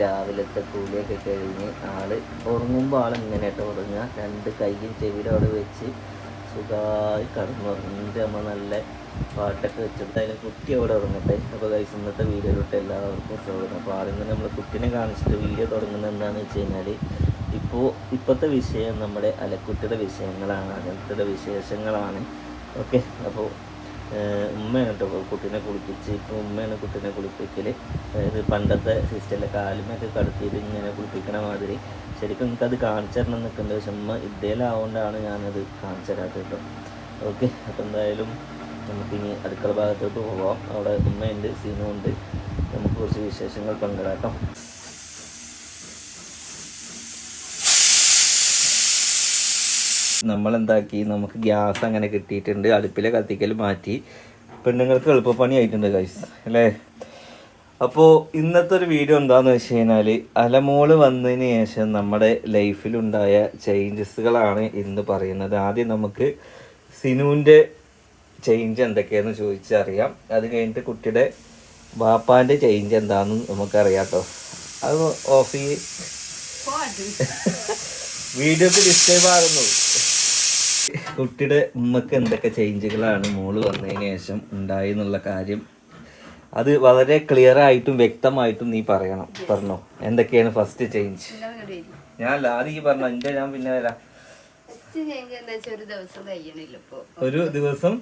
രാവിലത്തെ കൂലിയൊക്കെ കഴിഞ്ഞ് ആൾ ഉറങ്ങുമ്പോൾ ആൾ ഇങ്ങനെ ഉറങ്ങുക. രണ്ട് കൈയും ചെവിയുടെ അവിടെ വെച്ച് സുഖമായി കടന്നുറങ്ങും. ഉറങ്ങിയിട്ട് നമ്മൾ നല്ല പാട്ടൊക്കെ വെച്ചിട്ട് അതിന് കുട്ടി അവിടെ ഉറങ്ങട്ടെ. അപ്പോൾ കൈസ് ഇന്നത്തെ വീഡിയോയിലോട്ട് എല്ലാവർക്കും സ്വാഗതം. അപ്പോൾ ആദ്യം തന്നെ നമ്മൾ കുട്ടീനെ കാണിച്ചിട്ട് വീഡിയോ തുടങ്ങുന്നത് എന്താണെന്ന് വെച്ച് കഴിഞ്ഞാൽ ഇപ്പോൾ ഇപ്പോഴത്തെ വിഷയം നമ്മുടെ അലക്കുട്ടിയുടെ വിഷയങ്ങളാണ് അലക്കുട്ടിയുടെ വിശേഷങ്ങളാണ്. ഓക്കെ അപ്പോൾ ഉമ്മയാണ് കേട്ടോ കുട്ടീനെ കുളിപ്പിച്ച് ഇപ്പോൾ ഉമ്മയാണ് കുട്ടീനെ കുളിപ്പിക്കൽ അതായത് പണ്ടത്തെ സിസ്റ്ററിലെ കാലുമൊക്കെ കടത്തിയിട്ട് ഇങ്ങനെ കുളിപ്പിക്കണ മാതിരി. ശരിക്കും എനിക്കത് കാണിച്ചു തരണം നിൽക്കുന്നുണ്ട്. പക്ഷെ ഉമ്മ ഇതേലാവുകൊണ്ടാണ് ഞാനത് കാണിച്ചു തരാത്തത് കേട്ടോ. ഓക്കെ അപ്പോൾ എന്തായാലും നമുക്കിനി അടുക്കള ഭാഗത്തോട്ട് പോവാം. അവിടെ ഉമ്മയുണ്ട് സീനുമുണ്ട് നമുക്ക് കുറച്ച് വിശേഷങ്ങൾ പങ്കിടാം കേട്ടോ നമ്മളെന്താക്കി? നമുക്ക് ഗ്യാസ് അങ്ങനെ കിട്ടിയിട്ടുണ്ട്. അടുപ്പിലെ കത്തിക്കൽ മാറ്റി. പെണ്ണുങ്ങൾക്ക് എളുപ്പപ്പണി ആയിട്ടുണ്ട് ഗൈസ് അല്ലേ? അപ്പോൾ ഇന്നത്തെ ഒരു വീഡിയോ എന്താന്ന് വെച്ച് കഴിഞ്ഞാൽ അലമോൾ വന്നതിന് ശേഷം നമ്മുടെ ലൈഫിലുണ്ടായ ചേഞ്ചസുകളാണ് ഇന്ന് പറയുന്നത്. ആദ്യം നമുക്ക് സിനുവിന്റെ ചേഞ്ച് എന്തൊക്കെയാണെന്ന് ചോദിച്ചറിയാം. അത് കഴിഞ്ഞിട്ട് കുട്ടിയുടെ ബാപ്പാന്റെ ചേഞ്ച് എന്താണെന്ന് നമുക്കറിയാം കേട്ടോ അത് ഓഫ് ചെയ്യ്. വീഡിയോക്ക് ഡിസ്റ്റർബ് ആകുന്നു. കുട്ടിയുടെ ഉമ്മക്ക് എന്തൊക്കെ ചേഞ്ചുകളാണ് മോൾ വന്നതിന് ശേഷം ഉണ്ടായി എന്നുള്ള കാര്യം അത് വളരെ ക്ലിയർ ആയിട്ടും വ്യക്തമായിട്ടും നീ പറയണം. പറഞ്ഞോ? എന്തൊക്കെയാണ് ഫസ്റ്റ് ചേഞ്ച് ഞാൻ ലാദിക്ക് പറഞ്ഞു ഈ പറഞ്ഞ എന്റെ ഞാൻ പിന്നെ വരാം. ഒരു ദിവസം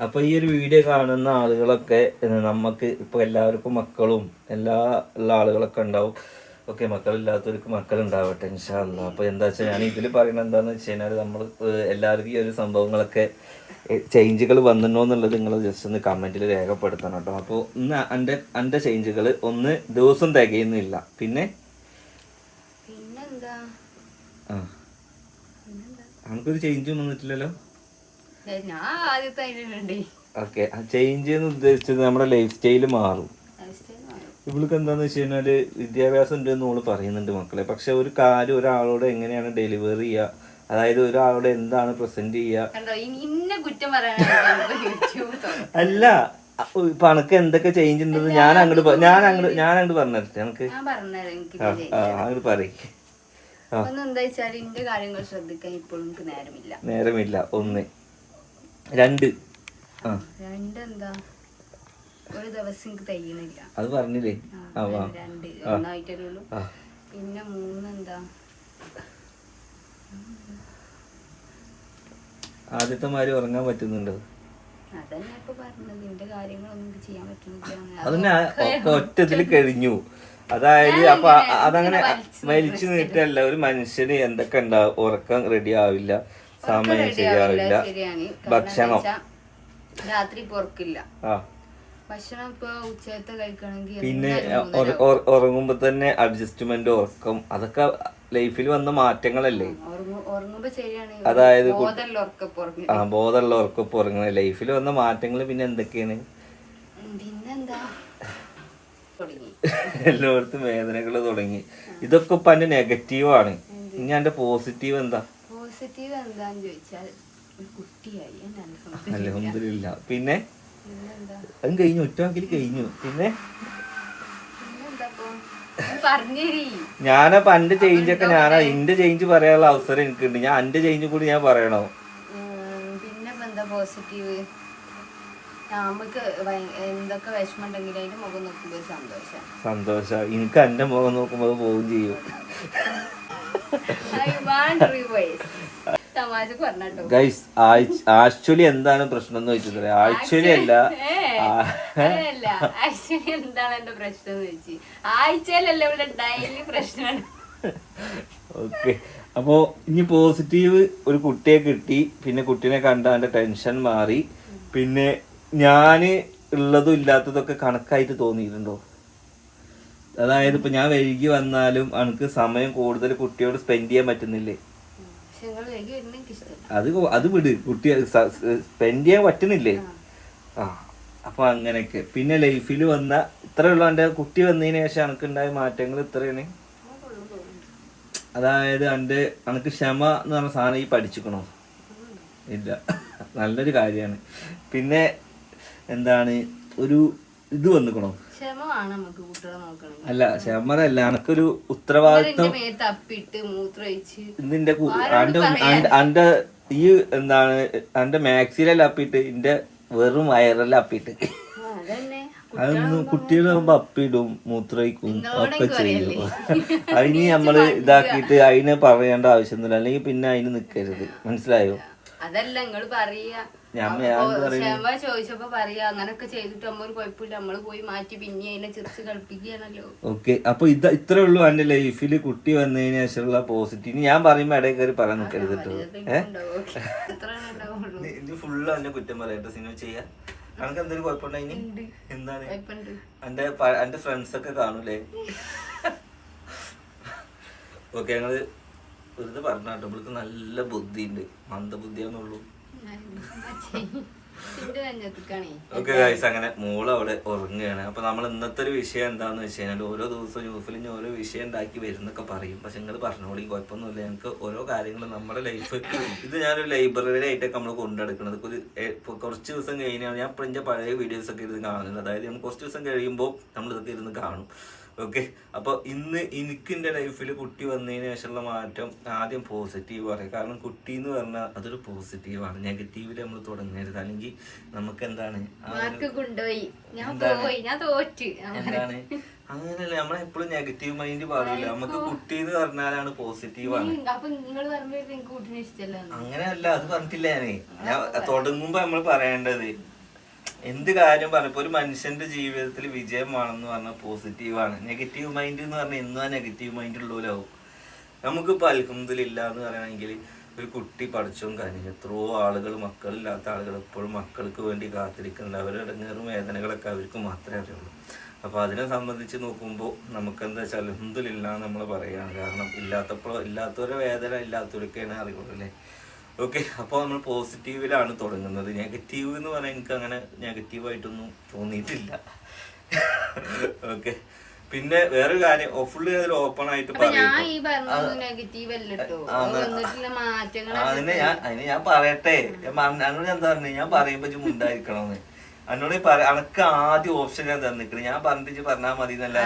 അപ്പൊ ഈ ഒരു വീഡിയോ കാണുന്ന ആളുകളൊക്കെ നമ്മക്ക് നമുക്ക് ഇപ്പൊ എല്ലാവർക്കും മക്കളും എല്ലാ ഉള്ള ആളുകളൊക്കെ ഉണ്ടാവും. ഓക്കെ മക്കളില്ലാത്തവർക്ക് മക്കൾ ഉണ്ടാവട്ടെ ഇൻഷാല്ല അപ്പൊ എന്താ വെച്ചാൽ ഞാൻ ഇതിൽ പറയുന്നത് എന്താന്ന് വെച്ച് കഴിഞ്ഞാൽ നമ്മൾ എല്ലാവർക്കും ഈ ഒരു സംഭവങ്ങളൊക്കെ ചേഞ്ചുകൾ വന്നിട്ടുണ്ടോ എന്നുള്ളത് നിങ്ങൾ ജസ്റ്റ് ഒന്ന് കമന്റിൽ രേഖപ്പെടുത്തണം കേട്ടോ. അപ്പോൾ ഇന്ന് എന്റെ എന്റെ ചേഞ്ചുകൾ ഒന്ന് ദിവസം തികയുന്നില്ല. പിന്നെ? ആ. നമുക്കൊരു ചേഞ്ചും വന്നിട്ടില്ലല്ലോ? ഓക്കെ. ആ ചേഞ്ച് എന്ന് ഉദ്ദേശിച്ചത് നമ്മുടെ ലൈഫ് സ്റ്റൈൽ മാറും. ഇവൾക്ക് എന്താന്ന് വെച്ച് കഴിഞ്ഞാൽ വിദ്യാഭ്യാസം ഉണ്ട് എന്ന് ഓൾ പറയുന്നുണ്ട് മക്കളെ. പക്ഷെ ഒരു കാര്യം ഒരാളോട് എങ്ങനെയാണ് ഡെലിവറി ചെയ്യുക അതായത് ഒരാളോട് എന്താണ് പ്രസന്റ് ചെയ്യുക അല്ല ഇപ്പൊ അനക്ക് എന്തൊക്കെ ചേഞ്ച് ഉണ്ടെന്ന് ഞാൻ അങ്ങോട്ട് ഞാൻ അങ്ങോട്ട് ഞാൻ അങ്ങോട്ട് പറഞ്ഞിട്ട് എനിക്ക് അങ്ങോട്ട് പറയും. എന്താ നേരമില്ല. ഒന്ന്. രണ്ട്. ആ. രണ്ടെന്താ? ഒരു ദിവസം എനിക്ക് തയ്യണില്ല അത് പറഞ്ഞില്ലേ? രണ്ട് ഒന്നായിട്ടല്ലേ ഉള്ളൂ. പിന്നെ മൂന്നെന്താ ആദ്യത്തെ മാതിരി ഉറങ്ങാൻ പറ്റുന്നുണ്ടോ? അതന്നെ ഒക്കെ കഴിഞ്ഞു. അതായത് അപ്പൊ അതങ്ങനെ മരിച്ചു നീട്ടല്ല ഒരു മനുഷ്യന് എന്തൊക്കെ ഉണ്ടാവും ഉറക്കം റെഡി ആവില്ല സമയം ശരിയാവില്ല ഭക്ഷണം. രാത്രി പൊറക്കില്ല ആ. ഭക്ഷണം ഇപ്പൊ ഉച്ചത്തെ കഴിക്കണമെങ്കിൽ പിന്നെ ഉറ- ഉറ- ഉറങ്ങുമ്പോ തന്നെ അഡ്ജസ്റ്റ്മെന്റ് ഉറക്കം അതൊക്കെ ലൈഫിൽ വന്ന മാറ്റങ്ങളല്ലേ? അതായത് ആ ബോധമുള്ള ഉറക്കം ഉറങ്ങണ ഉറങ്ങുന്നത് ലൈഫിൽ വന്ന മാറ്റങ്ങൾ പിന്നെ എന്തൊക്കെയാണ്? എല്ലായിടത്തും വേദനകൾ തുടങ്ങി. ഇതൊക്കെ ഇപ്പൊ എന്റെ നെഗറ്റീവാണ് ഇനി എന്റെ പോസിറ്റീവ് എന്താ? പോസിറ്റീവ് എന്താന്ന് ചോദിച്ചാൽ കുട്ടിയായി അലഹമില്ല പിന്നെ? അതും കഴിഞ്ഞു ഒറ്റവാക്കിൽ കഴിഞ്ഞു. പിന്നെ? ഞാനപ്പോ എന്റെ ചേഞ്ച് ഒക്കെ ഞാനാ എന്റെ ചേഞ്ച് പറയാനുള്ള അവസരം എനിക്കുണ്ട്. ഞാൻ എന്റെ ചേഞ്ച് കൂടി ഞാൻ പറയണോ? പിന്നെ എന്താ പോസിറ്റീവ് നമുക്ക് എന്തൊക്കെ വിഷമം അതിന്റെ മുഖം നോക്കുമ്പോ ഒരു സന്തോഷം. സന്തോഷ. എനിക്ക് എന്റെ മുഖം നോക്കുമ്പോ പോവുകയും പോവും ചെയ്യും ഗൈസ് ആക്ച്വലി എന്താണ് പ്രശ്നം എന്ന് വെച്ചത് ആക്ച്വലി അല്ല. ആക്ച്വലി എന്താണ് എന്റെ പ്രശ്നം എന്ന് വെച്ച് ആഴ്ചയിലല്ല ഇവിടെ ഡെയിലി പ്രശ്നമാണ്. ഓക്കെ അപ്പോ ഇനി പോസിറ്റീവ് ഒരു കുട്ടിയെ കിട്ടി. പിന്നെ കുട്ടീനെ കണ്ടാണ്ട് ടെൻഷൻ മാറി. പിന്നെ ഞാൻ ഉള്ളതും ഇല്ലാത്തതൊക്കെ കണക്കായിട്ട് തോന്നിയിട്ടുണ്ടോ? അതായത് ഇപ്പൊ ഞാൻ വൈകി വന്നാലും എനിക്ക് സമയം കൂടുതൽ കുട്ടിയോട് സ്പെൻഡ് ചെയ്യാൻ പറ്റുന്നില്ലേ പക്ഷെ നിങ്ങൾ വൈകി വരുന്ന എനിക്ക് ഇഷ്ടമല്ല അത് അത് വിട്. കുട്ടി സ്പെൻഡ് ചെയ്യാൻ പറ്റുന്നില്ലേ ആ. അപ്പൊ അങ്ങനെയൊക്കെ. പിന്നെ ലൈഫിൽ വന്ന ഇത്രയുള്ള എന്റെ കുട്ടി വന്നതിന് ശേഷം എനിക്കുണ്ടായ മാറ്റങ്ങൾ ഇത്രയാണ്. അതായത് എന്റെ എനിക്ക് ക്ഷമ എന്ന് പറഞ്ഞ സാധനം ഈ പഠിച്ചിക്കണോ? ഇല്ല. നല്ലൊരു കാര്യമാണ്. പിന്നെ എന്താണ്? ഒരു ഇത് വന്നിക്കണോ? അല്ല ക്ഷമതല്ല എനക്കൊരു ഉത്തരവാദിത്വം നിന്റെ അന്റെ ഈ എന്താണ് അന്റെ മാക്സിലെല്ലാം അപ്പിട്ട് ഇന്റെ വെറും വയറെല്ലാം അപ്പിട്ട്. അതന്നെ. കുട്ടികളാകുമ്പോ അപ്പിടും മൂത്രയിക്കും ഒക്കെ ചെയ്യും. അതിന് നമ്മൾ ഇതാക്കിയിട്ട് അതിനെ പറയേണ്ട ആവശ്യമൊന്നുമില്ല. അല്ലെങ്കിൽ പിന്നെ അതിന് നിക്കരുത് മനസ്സിലായോ? അതല്ല നിങ്ങൾ പറയാ. ക്ഷമ ചോദിച്ചപ്പോ പറയാ അങ്ങനൊക്കെ ചെയ്തിട്ട് നമ്മ ഒരു കുഴപ്പമില്ല. നമ്മൾ പോയി മാറ്റി പിന്നെ അതിനെ ചിരിച്ച് കളിപ്പിക്കുകയാണല്ലോ. ഓക്കെ. അപ്പൊ ഇത് ഇത്രേ ഉള്ളൂ എന്റെ ലൈഫിൽ കുട്ടി വന്നതിന് ശേഷമുള്ള പോസിറ്റീവ് ഞാൻ പറയുമ്പോ ഇടയിൽ കയറി പറയാൻ നിൽക്കരുത് കേട്ടോ. ഇത് ഫുള്ള് എന്നെ കുറ്റം പറയട്ടെ സിനിമ ചെയ്യാ. അനക്ക് എന്തൊരു കുഴപ്പമുണ്ടായി എന്താണ്? എന്റെ എന്റെ ഫ്രണ്ട്സ് ഒക്കെ കാണൂലേ? ഓക്കെ ഞങ്ങൾ വെറുതെ പറഞ്ഞാട്ടോ ഇവൾക്ക് നല്ല ബുദ്ധിയുണ്ട്. മന്ദബുദ്ധിയാന്നുള്ളൂ. ഓക്കെ ഗൈസ് അങ്ങനെ മോൾ അവിടെ ഉറങ്ങുകയാണ്. അപ്പൊ നമ്മൾ ഇന്നത്തെ ഒരു വിഷയം എന്താന്ന് വെച്ച് കഴിഞ്ഞാൽ ഓരോ ദിവസവും ന്യൂസിൽ ഞാൻ ഓരോ വിഷയം ഉണ്ടാക്കി വരുന്നൊക്കെ പറയും. പക്ഷെ നിങ്ങൾ പറഞ്ഞോളി കുഴപ്പമൊന്നുമില്ല. ഞങ്ങൾക്ക് ഓരോ കാര്യങ്ങളും നമ്മുടെ ലൈഫ് ഇത് ഞാനൊരു ലൈബ്രറി ആയിട്ടൊക്കെ നമ്മൾ കൊണ്ടെടുക്കുന്നത് ഒരു കുറച്ച് ദിവസം കഴിഞ്ഞാൽ ഞാൻ ഇപ്പൊ പഴയ വീഡിയോസ് ഒക്കെ ഇരുന്ന് കാണുന്നുണ്ട് അതായത് നമ്മൾ കുറച്ച് ദിവസം കഴിയുമ്പോൾ നമ്മൾ ഇതൊക്കെ ഇരുന്ന് കാണും. ഓക്കെ അപ്പോൾ ഇന്ന് എനിക്ക് എന്റെ ലൈഫിൽ കുട്ടി വന്നതിന് ശേഷമുള്ള മാറ്റം ആദ്യം പോസിറ്റീവ് പറയും കാരണം കുട്ടി എന്ന് പറഞ്ഞാൽ അതൊരു പോസിറ്റീവാണ് നെഗറ്റീവിൽ നമ്മൾ തുടങ്ങരുത്. അല്ലെങ്കിൽ നമുക്ക് എന്താണ്? എന്താണ്? അങ്ങനെയല്ല. നമ്മളെപ്പോഴും നെഗറ്റീവ് മൈൻഡ് പാടില്ല. നമുക്ക് കുട്ടി എന്ന് പറഞ്ഞാലാണ് പോസിറ്റീവാണ് അങ്ങനെയല്ല. അത് പറഞ്ഞിട്ടില്ല ഞാൻ ഞാൻ തുടങ്ങുമ്പോ നമ്മൾ പറയേണ്ടത്. എന്ത് കാര്യം പറഞ്ഞപ്പോ ഒരു മനുഷ്യന്റെ ജീവിതത്തിൽ വിജയമാണെന്ന് പറഞ്ഞാൽ പോസിറ്റീവാണ് നെഗറ്റീവ് മൈൻഡ് എന്ന് പറഞ്ഞാൽ എന്നും ആ നെഗറ്റീവ് മൈൻഡ് ഉള്ളവരാവും. നമുക്കിപ്പോൾ അൽഹംദുലില്ല എന്ന് പറയുകയാണെങ്കിൽ ഒരു കുട്ടി പഠിച്ചും കാര്യം എത്രയോ ആളുകൾ മക്കളില്ലാത്ത ആളുകൾ എപ്പോഴും മക്കൾക്ക് വേണ്ടി കാത്തിരിക്കുന്നുണ്ട്. അവരുടെ ഇടങ്ങേറും വേദനകളൊക്കെ അവർക്ക് മാത്രമേ അറിയുള്ളൂ. അപ്പോൾ അതിനെ സംബന്ധിച്ച് നോക്കുമ്പോൾ നമുക്ക് എന്താ വെച്ചാൽ അൽഹംദുലില്ല നമ്മൾ പറയുകയാണ്. കാരണം ഇല്ലാത്തപ്പോൾ ഇല്ലാത്തവരുടെ വേദന ഇല്ലാത്തവർക്കാണ് അറിയുള്ളൂ അല്ലേ? ഓക്കെ അപ്പോൾ നമ്മൾ പോസിറ്റീവിലാണ് തുടങ്ങുന്നത്. നെഗറ്റീവ് എന്ന് പറയാൻ എനിക്ക് അങ്ങനെ നെഗറ്റീവായിട്ടൊന്നും തോന്നിയിട്ടില്ല. ഓക്കെ പിന്നെ വേറൊരു കാര്യം ഫുള്ള് അതിൽ ഓപ്പൺ ആയിട്ട് അതിനെ ഞാൻ അതിന് ഞാൻ പറയട്ടെ. ഞാൻ പറഞ്ഞ- ഞാൻ എന്താ പറഞ്ഞു ഞാൻ പറയുമ്പോ മുണ്ടായിരിക്കണമെന്ന് എന്നോട് പറ അനക്ക് ആദ്യ ഓപ്ഷൻ ഞാൻ തന്നിക്കണ്. ഞാൻ പറഞ്ഞിട്ട് പറഞ്ഞാൽ മതി എന്നല്ല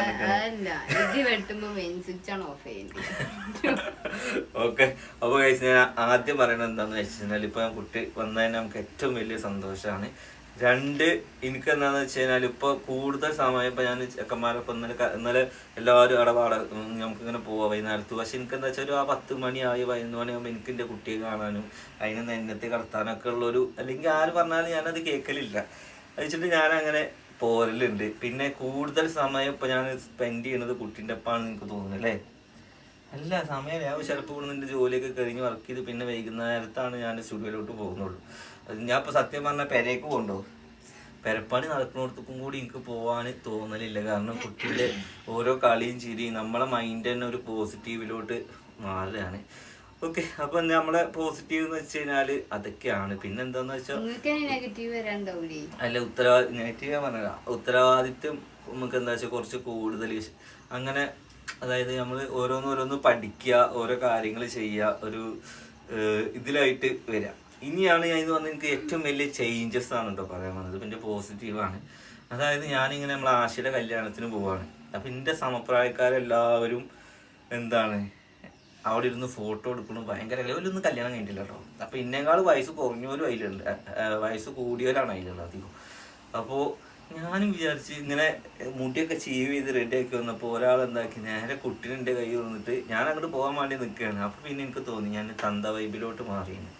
ഓക്കെ അപ്പൊ കഴിച്ച് ഞാൻ ആദ്യം പറയണത് എന്താന്ന് വെച്ചാൽ ഇപ്പൊ ഞാൻ കുട്ടി വന്നതിന് നമുക്ക് ഏറ്റവും വലിയ സന്തോഷമാണ് രണ്ട് എനിക്ക് എന്താന്ന് വെച്ച് കഴിഞ്ഞാൽ ഇപ്പൊ കൂടുതൽ സമയം ഇപ്പൊ ഞാൻ ചെക്കന്മാരൊപ്പം ഇന്നലെ ഇന്നലെ എല്ലാവരും അവിടെ വാട നമുക്ക് ഇങ്ങനെ പോവാ വൈകുന്നേരത്ത്. പക്ഷെ എനിക്ക് എന്താ വെച്ചാൽ ഒരു ആ പത്ത് മണിയായി പതിനൊന്ന് മണിയാകുമ്പോൾ എനിക്ക് എന്റെ കുട്ടിയെ കാണാനും അതിനെ നെന്നത്തി കടത്താനൊക്കെ ഉള്ളൊരു അല്ലെങ്കിൽ ആര് പറഞ്ഞാലും ഞാനത് കേൾക്കലില്ല വെച്ചിട്ട് ഞാൻ അങ്ങനെ പോരലുണ്ട്. പിന്നെ കൂടുതൽ സമയം ഇപ്പൊ ഞാൻ സ്പെൻഡ് ചെയ്യുന്നത് കുട്ടീന്റെ ഒപ്പാണ് എനിക്ക് തോന്നുന്നത് അല്ലേ? അല്ല സമയം ഞാൻ ചിലപ്പോൾ ഇവിടെ ജോലിയൊക്കെ കഴിഞ്ഞ് വർക്ക് ചെയ്ത് പിന്നെ വൈകുന്നേരത്താണ് ഞാൻ സ്റ്റുഡിയോയിലോട്ട് പോകുന്നുള്ളൂ. അത് ഞാൻ ഇപ്പൊ സത്യം പറഞ്ഞ പെരേക്ക് കൊണ്ടോ പെരപ്പാടി നടക്കുന്നിടത്തേക്കും കൂടി എനിക്ക് പോവാൻ തോന്നലില്ല. കാരണം കുട്ടിയുടെ ഓരോ കളിയും ചിരിയും നമ്മളെ മൈൻഡ് തന്നെ ഒരു പോസിറ്റീവിലോട്ട് മാറുകയാണ്. ഓക്കെ അപ്പൊ നമ്മളെ പോസിറ്റീവ് എന്ന് വെച്ച് കഴിഞ്ഞാൽ അതൊക്കെയാണ്. പിന്നെ എന്താന്ന് വെച്ചാൽ അല്ല ഉത്തരവാദി നെഗറ്റീവ് പറഞ്ഞ ഉത്തരവാദിത്വം നമുക്ക് എന്താ വെച്ചാൽ കുറച്ച് കൂടുതൽ അങ്ങനെ അതായത് നമ്മൾ ഓരോന്നോരോന്ന് പഠിക്കുക ഓരോ കാര്യങ്ങൾ ചെയ്യുക ഒരു ഇതിലായിട്ട് വരിക ഇനിയാണ് ഞാൻ ഇത് വന്ന് എനിക്ക് ഏറ്റവും വലിയ ചേഞ്ചസ് ആണ് കേട്ടോ പറയാൻ വന്നത്. പിന്നെ പോസിറ്റീവാണ് അതായത് ഞാനിങ്ങനെ നമ്മളെ ആശയുടെ കല്യാണത്തിന് പോവാണ്. അപ്പം എന്റെ സമപ്രായക്കാരെല്ലാവരും എന്താണ് അവിടെ ഇരുന്ന് ഫോട്ടോ എടുക്കണം. ഭയങ്കര ലെവലൊന്നും കല്യാണം കഴിഞ്ഞിട്ടില്ല കേട്ടോ അപ്പൊ ഇന്നേക്കാൾ വയസ്സ് കുറഞ്ഞവരും അതിലുണ്ട് വയസ്സ് കൂടിയവരാണ് അതിലുള്ളത് അധികം. അപ്പോൾ ഞാനും വിചാരിച്ച് ഇങ്ങനെ മുടിയൊക്കെ ചീവ് ചെയ്ത് റെഡി ആക്കി വന്നപ്പോൾ ഒരാൾ എന്താക്കി നേരെ കുട്ടീന്റെ കയ്യിൽ വന്നിട്ട് ഞാൻ അങ്ങോട്ട് പോകാൻ വേണ്ടി നിൽക്കുകയാണ് അപ്പോൾ പിന്നെ എനിക്ക് തോന്നി ഞാൻ തന്ത വൈബിലോട്ട് മാറിയെന്ന്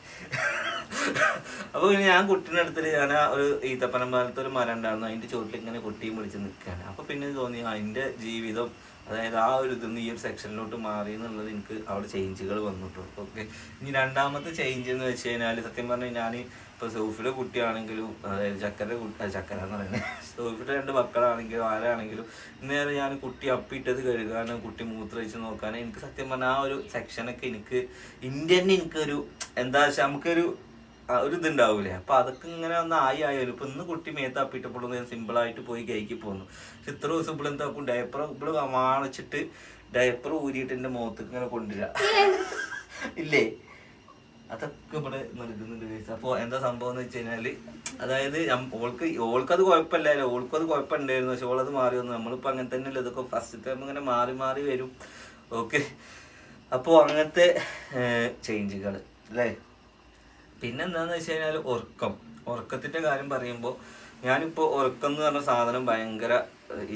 അപ്പോൾ പിന്നെ ഞാൻ കുട്ടീന്റെ അടുത്തിട്ട് ഞാൻ ഒരു ഈത്തപ്പനം പാലത്തെ ഒരു മരം ഉണ്ടായിരുന്നു. അതിന്റെ ചോട്ടിൽ ഇങ്ങനെ കുട്ടിയും പിടിച്ച് നിൽക്കുകയാണ് അപ്പോൾ പിന്നെ തോന്നി അതിന്റെ ജീവിതം അതായത് ആ ഒരു ഇതൊന്ന് ഈ ഒരു സെക്ഷനിലോട്ട് മാറി എന്നുള്ളത് എനിക്ക് അവിടെ ചേഞ്ചുകൾ വന്നിട്ടുണ്ട് ഓക്കെ ഇനി രണ്ടാമത്തെ ചേഞ്ച് എന്ന് വെച്ച് കഴിഞ്ഞാൽ സത്യം പറഞ്ഞാൽ ഞാൻ ഇപ്പോൾ സൗഫിയുടെ കുട്ടിയാണെങ്കിലും അതായത് ചക്കര കുട്ടി ചക്കര എന്ന് പറയുന്നത്. സൗഫിയുടെ രണ്ട് മക്കളാണെങ്കിലും ആരാണെങ്കിലും നേരെ ഞാൻ കുട്ടി അപ്പിട്ടത് കഴുകാനും കുട്ടി മൂത്രമൊഴിച്ച് നോക്കാനും എനിക്ക് സത്യം പറഞ്ഞാൽ ആ ഒരു സെക്ഷനൊക്കെ എനിക്ക് ഇന്ത്യൻ എനിക്കൊരു എന്താ വെച്ചാൽ നമുക്കൊരു ഒരു ഇതുണ്ടാവൂലേ? അപ്പൊ അതൊക്കെ ഇങ്ങനെ ഒന്ന് ആയി ആയാലും ഇപ്പൊ ഇന്ന് കുട്ടി മേത്താപ്പിട്ടപ്പോഴും ഞാൻ സിമ്പിൾ ആയിട്ട് പോയി കൈക്ക് പോന്നു. പക്ഷെ ഇത്ര ദിവസം ഇവിടെ എന്താക്കും ഡയപ്പർ ഇവിടെ വാണിച്ചിട്ട് ഡയപ്പർ ഊരിയിട്ട് എന്റെ മുഖത്തേക്ക് ഇങ്ങനെ കൊണ്ടുവരിക. ഇല്ലേ? അതൊക്കെ ഇവിടെ നൽകുന്നുണ്ട് ഗൈസ് അപ്പോൾ എന്താ സംഭവം എന്ന് വെച്ച് കഴിഞ്ഞാൽ അതായത് ഓൾക്ക് ഓൾക്കത് ഓൾക്ക് അത് കുഴപ്പമുണ്ടായിരുന്നു. പക്ഷെ ഓളത് മാറി വന്നു. നമ്മളിപ്പോൾ അങ്ങനെ തന്നെയല്ലേ? ഇതൊക്കെ ഫസ്റ്റ് ടൈം ഇങ്ങനെ മാറി മാറി വരും. ഓക്കെ അപ്പോൾ അങ്ങനത്തെ ചേഞ്ചുകൾ അല്ലേ? പിന്നെ എന്താണെന്ന് വെച്ച് കഴിഞ്ഞാൽ ഉറക്കം. ഉറക്കത്തിന്റെ കാര്യം പറയുമ്പോൾ ഞാനിപ്പോൾ ഉറക്കം എന്ന് പറഞ്ഞ സാധനം ഭയങ്കര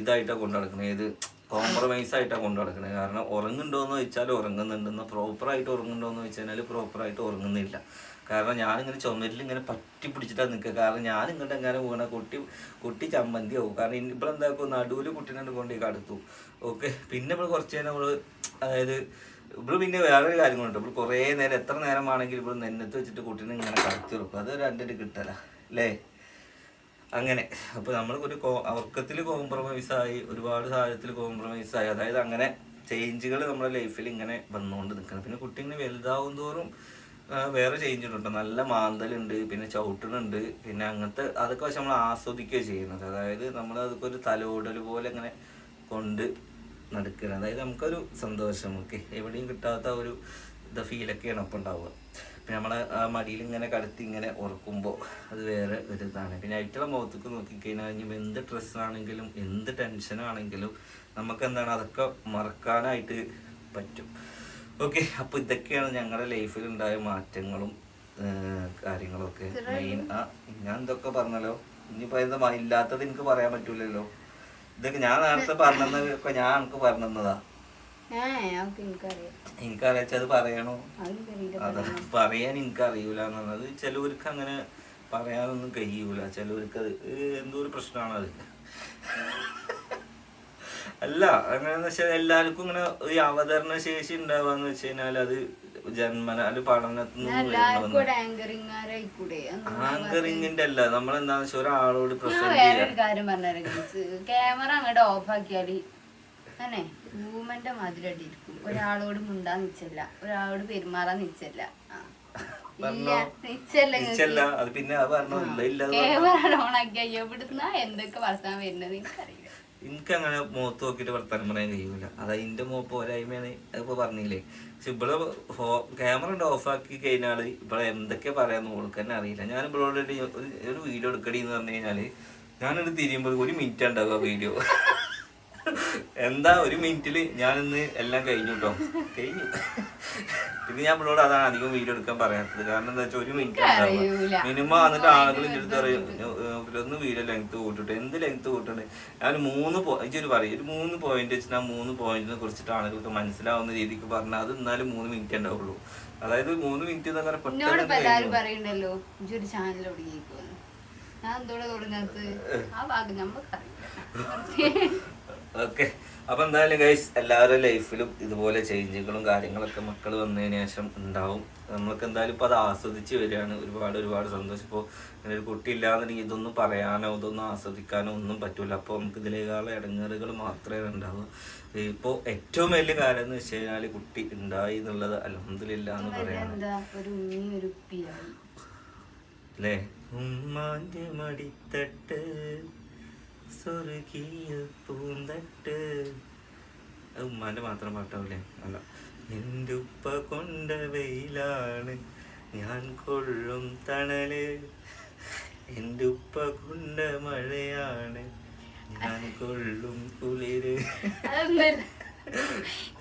ഇതായിട്ടാണ് കൊണ്ടു നടക്കുന്നത് ഏത് കോംപ്രമൈസ് ആയിട്ടാണ് കൊണ്ടു നടക്കുന്നത് കാരണം ഉറങ്ങുന്നുണ്ടോ. എന്ന് വെച്ചാൽ ഉറങ്ങുന്നുണ്ടെന്ന് പ്രോപ്പറായിട്ട് ഉറങ്ങുന്നുണ്ടോ എന്ന് വെച്ച് കഴിഞ്ഞാൽ പ്രോപ്പറായിട്ട് ഉറങ്ങുന്നില്ല. കാരണം ഞാനിങ്ങനെ ചുമരിൽ ഇങ്ങനെ പറ്റി പിടിച്ചിട്ടാണ് നിൽക്കുക കാരണം ഞാൻ ഇങ്ങോട്ട് എങ്ങനെ വീണ കുട്ടി കുട്ടി ചമ്മന്തി ആവും കാരണം ഇപ്പോൾ എന്താക്കും നടുവിൽ കുട്ടീനെ കൊണ്ടുപോയി കടത്തു. ഓക്കെ? പിന്നെ ഇപ്പോൾ കുറച്ച് നമ്മൾ അതായത് ഇവിടെ പിന്നെ വേറൊരു കൊണ്ട് ഇവിടെ കുറേ നേരം എത്ര നേരമാണെങ്കിൽ ഇവിടെ നെന്നത്ത് വെച്ചിട്ട് കുട്ടീനെ ഇങ്ങനെ വെക്കും. അത് രണ്ടിട്ട് കിട്ടല അല്ലേ? അങ്ങനെ. അപ്പോൾ നമ്മൾ ഒരു ഉറക്കത്തിൽ കോംപ്രമൈസ് ആയി ഒരുപാട് സാഹചര്യത്തിൽ കോംപ്രമൈസ് ആയി. അതായത് അങ്ങനെ ചേഞ്ചുകൾ നമ്മുടെ ലൈഫിൽ ഇങ്ങനെ വന്നുകൊണ്ട് നിൽക്കണം പിന്നെ കുട്ടി ഇങ്ങനെ വലുതാവും തോറും വേറെ ചേഞ്ച് ഉണ്ട് നല്ല മാന്തലുണ്ട് പിന്നെ ചവിട്ടണുണ്ട് പിന്നെ അങ്ങനത്തെ അതൊക്കെ പക്ഷെ നമ്മൾ ആസ്വദിക്കുക ചെയ്യുന്നത്. അതായത് നമ്മൾ അതൊക്കെ ഒരു തലോടൽ പോലെ ഇങ്ങനെ കൊണ്ട് നടക്കുന്നത് അതായത് നമുക്കൊരു സന്തോഷം ഓക്കെ എവിടെയും കിട്ടാത്ത ഒരു ഇത് ഫീലൊക്കെയാണ് അപ്പം ഉണ്ടാവുക. പിന്നെ നമ്മളെ ആ മടിയിൽ ഇങ്ങനെ കടത്തി ഇങ്ങനെ ഉറക്കുമ്പോൾ അത് വേറെ ഒരു ഇതാണ്. പിന്നെ അയറ്റുള്ള മുഖത്തേക്ക് നോക്കിക്കഴിഞ്ഞാൽ കഴിഞ്ഞാൽ എന്ത് ഡ്രസ്സാണെങ്കിലും എന്ത് ടെൻഷനാണെങ്കിലും നമുക്ക് എന്താണ് അതൊക്കെ മറക്കാനായിട്ട് പറ്റും. ഓക്കെ അപ്പോൾ ഇതൊക്കെയാണ് ഞങ്ങളുടെ ലൈഫിൽ ഉണ്ടായ മാറ്റങ്ങളും കാര്യങ്ങളൊക്കെ മെയിൻ ആ ഞാൻ ഇതൊക്കെ പറഞ്ഞല്ലോ. ഇനിയിപ്പോൾ എന്താ ഇല്ലാത്തത് എനിക്ക് പറയാൻ പറ്റൂലല്ലോ. ഇതൊക്കെ ഞാൻ നേരത്തെ പറഞ്ഞത് ഇപ്പൊ ഞാൻ എനിക്ക് പറഞ്ഞതാ എനിക്കറിയാച്ചത് പറയണോ. അത് പറയാൻ എനിക്കറിയൂല എന്നുള്ളത് ചിലവർക്ക് അങ്ങനെ പറയാനൊന്നും കഴിയൂല. ചിലവർക്ക് അത് എന്തോ ഒരു പ്രശ്നമാണ് അത് അല്ല അങ്ങനെന്ന് വെച്ചാൽ എല്ലാവർക്കും ഇങ്ങനെ ഒരു അവതരണ ശേഷി ഉണ്ടാവാന്ന് വെച്ച് കഴിഞ്ഞാൽ അത് ജന്മന അല്ല പഠനത്തിൽ ആങ്കറിങ്ങിന്റെ അല്ല നമ്മളെന്താന്ന് വെച്ചാൽ ഒരാളോട് ക്യാമറ അങ്ങോട്ട് ഓഫ് ആക്കിയാൽ ഒരാളോട് മുണ്ടാൻ നിച്ചല്ല ഒരാളോട് പെരുമാറാൻ നിച്ചല്ല. ക്യാമറ ഓൺ ആക്കിയാ എവിടുന്നാ എന്തൊക്കെ വർത്താൻ വരുന്നത് എനിക്കറിയില്ല. എനിക്ക് അങ്ങനെ മുഖത്ത് നോക്കിയിട്ട് വർത്തമാനം പറയാൻ കഴിയൂല. അത് അതിന്റെ മുഖ പോരായ്മയാണ്. അതിപ്പോ പറഞ്ഞില്ലേ? പക്ഷെ ഇവിടെ ക്യാമറ ഓഫ് ആക്കി കഴിഞ്ഞാൽ ഇവിടെ എന്തൊക്കെ പറയാൻ ഓൾക്ക് തന്നെ അറിയില്ല. ഞാൻ ഇവളോട് ഒരു വീഡിയോ എടുക്കടി എന്ന് പറഞ്ഞു കഴിഞ്ഞാൽ ഞാനത് തിരിയുമ്പോൾ ഒരു മിനിറ്റ് ഉണ്ടാവുക വീഡിയോ എന്താ ഒരു മിനിറ്റിൽ ഞാനിന്ന് എല്ലാം കഴിഞ്ഞു കേട്ടോ കഴിഞ്ഞു. പിന്നെ ഞാൻ ഇവളോട് അതാണ് അധികം വീഡിയോ എടുക്കാൻ പറയാത്തത്. കാരണം എന്താ വെച്ചാൽ ഒരു മിനിറ്റ്. ഉണ്ടാവുക. മിനിമം എന്നിട്ട് ആളുകൾ എന്റെ അടുത്ത് പറയും "ഏഹ് ഒന്ന് വീഡിയോ ലെങ്ത് കൂട്ടിട്ട് എന്ത് ലെങ്ത് കൂട്ടണേ ഞാൻ മൂന്ന് ഇതൊരു പറയും ഒരു മൂന്ന് പോയിന്റ് വെച്ചാൽ ആ മൂന്ന് പോയിന്റിനെ കുറിച്ചിട്ട് ആളുകൾക്ക് മനസ്സിലാവുന്ന രീതിക്ക് പറഞ്ഞാൽ അത് എന്നാലും മൂന്ന് മിനിറ്റ് ഉണ്ടാവുള്ളൂ. അതായത് മൂന്ന് മിനിറ്റ് എന്ന് പറഞ്ഞാൽ പെട്ടെന്ന് പറയണ്ടല്ലോ ചാനൽ ഞാൻ എന്തോടെ ആ ഭാഗം നമ്മക്കറിയില്ല. ഓക്കെ അപ്പൊ എന്തായാലും ഗൈസ് എല്ലാവരുടെ ലൈഫിലും ഇതുപോലെ ചേഞ്ചുകളും കാര്യങ്ങളൊക്കെ മക്കൾ വന്നതിന് ശേഷം ഉണ്ടാവും. നമ്മൾക്ക് എന്തായാലും ഇപ്പൊ അത് ആസ്വദിച്ച് വരികയാണ്. ഒരുപാട് ഒരുപാട് സന്തോഷം. ഇപ്പോൾ ഇങ്ങനെ ഒരു കുട്ടി ഇല്ലാന്നുണ്ടെങ്കിൽ ഇതൊന്നും പറയാനോ ഇതൊന്നും ആസ്വദിക്കാനോ ഒന്നും പറ്റില്ല അപ്പോൾ നമുക്ക് ഇതിലേക്കാളെ ഇടങ്ങേറുകൾ മാത്രമേ ഉണ്ടാവുക ഇപ്പോൾ ഏറ്റവും വലിയ കാര്യം എന്ന് വെച്ച് കഴിഞ്ഞാൽ കുട്ടി ഉണ്ടായി എന്നുള്ളത് അലഹമില്ല എന്ന് പറയാം അല്ലേ? ഉമ്മാന്റെ മടിത്തട്ട് സ്വർഗീയ പൂന്തട്ട്. ഉമ്മാന്റെ മാത്രം പാട്ടാവില്ലേ അല്ല. എന്റെ ഉപ്പ കൊണ്ട വെയിലാണ് ഞാൻ കൊള്ളും തണൽ. എന്റെ ഉപ്പ കൊണ്ട മഴയാണ് ഞാൻ കൊള്ളും കുളിര്.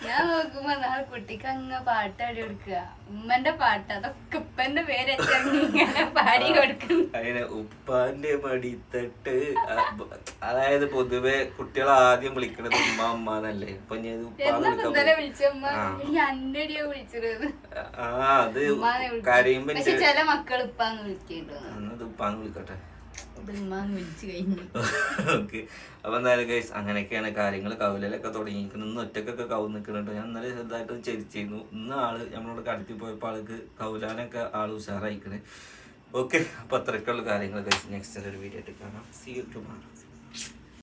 ഞാൻ നോക്കുമ്പോ നാളെ കുട്ടിക്ക് അങ്ങ് പാട്ടാടി കൊടുക്കുക. ഉമ്മന്റെ പാട്ട് അതൊക്കെ ഉപ്പന്റെ പേര്. ഇങ്ങനെ പാടി കൊടുക്കുന്നു. അതിന് ഉപ്പാന്റെ മടിത്തട്ട് അതായത് പൊതുവെ കുട്ടികൾ ആദ്യം വിളിക്കണത് ഉമ്മ ഉമ്മ എന്നല്ലേ? അപ്പൊ ഞാൻ ഇന്നലെ. വിളിച്ചമ്മ ആ. ഈ അന്നടിയോ ആ അത്. കരയുമ്പോ ചില മക്കൾ ഉപ്പാന്ന് വിളിക്കേണ്ടു എന്നത് ഉപ്പാന്ന് വിളിക്കട്ടെ. ഓക്കെ. അപ്പൊ എന്തായാലും ഗൈസ് അങ്ങനെയൊക്കെയാണ് കാര്യങ്ങൾ കൗലലൊക്കെ തുടങ്ങിയിരിക്കുന്നത് ഇന്ന് ഒറ്റക്കൊക്കെ കൗ നിൽക്കുന്നുണ്ട്. ഞാൻ ഇന്നലെ ചെറുതായിട്ട് ചരിച്ചിരുന്നു. ഇന്ന് ആൾ നമ്മളോട് കടത്തി പോയപ്പോൾ ആൾക്ക് കൗലാനൊക്കെ ആൾ ഉഷാറായിക്കണേ. ഓക്കെ. അപ്പൊ അത്രയ്ക്കുള്ള കാര്യങ്ങൾ ഗൈസ് നെക്സ്റ്റ് ഒരു വീഡിയോ ആയിട്ട് കാണാം. C tomorrow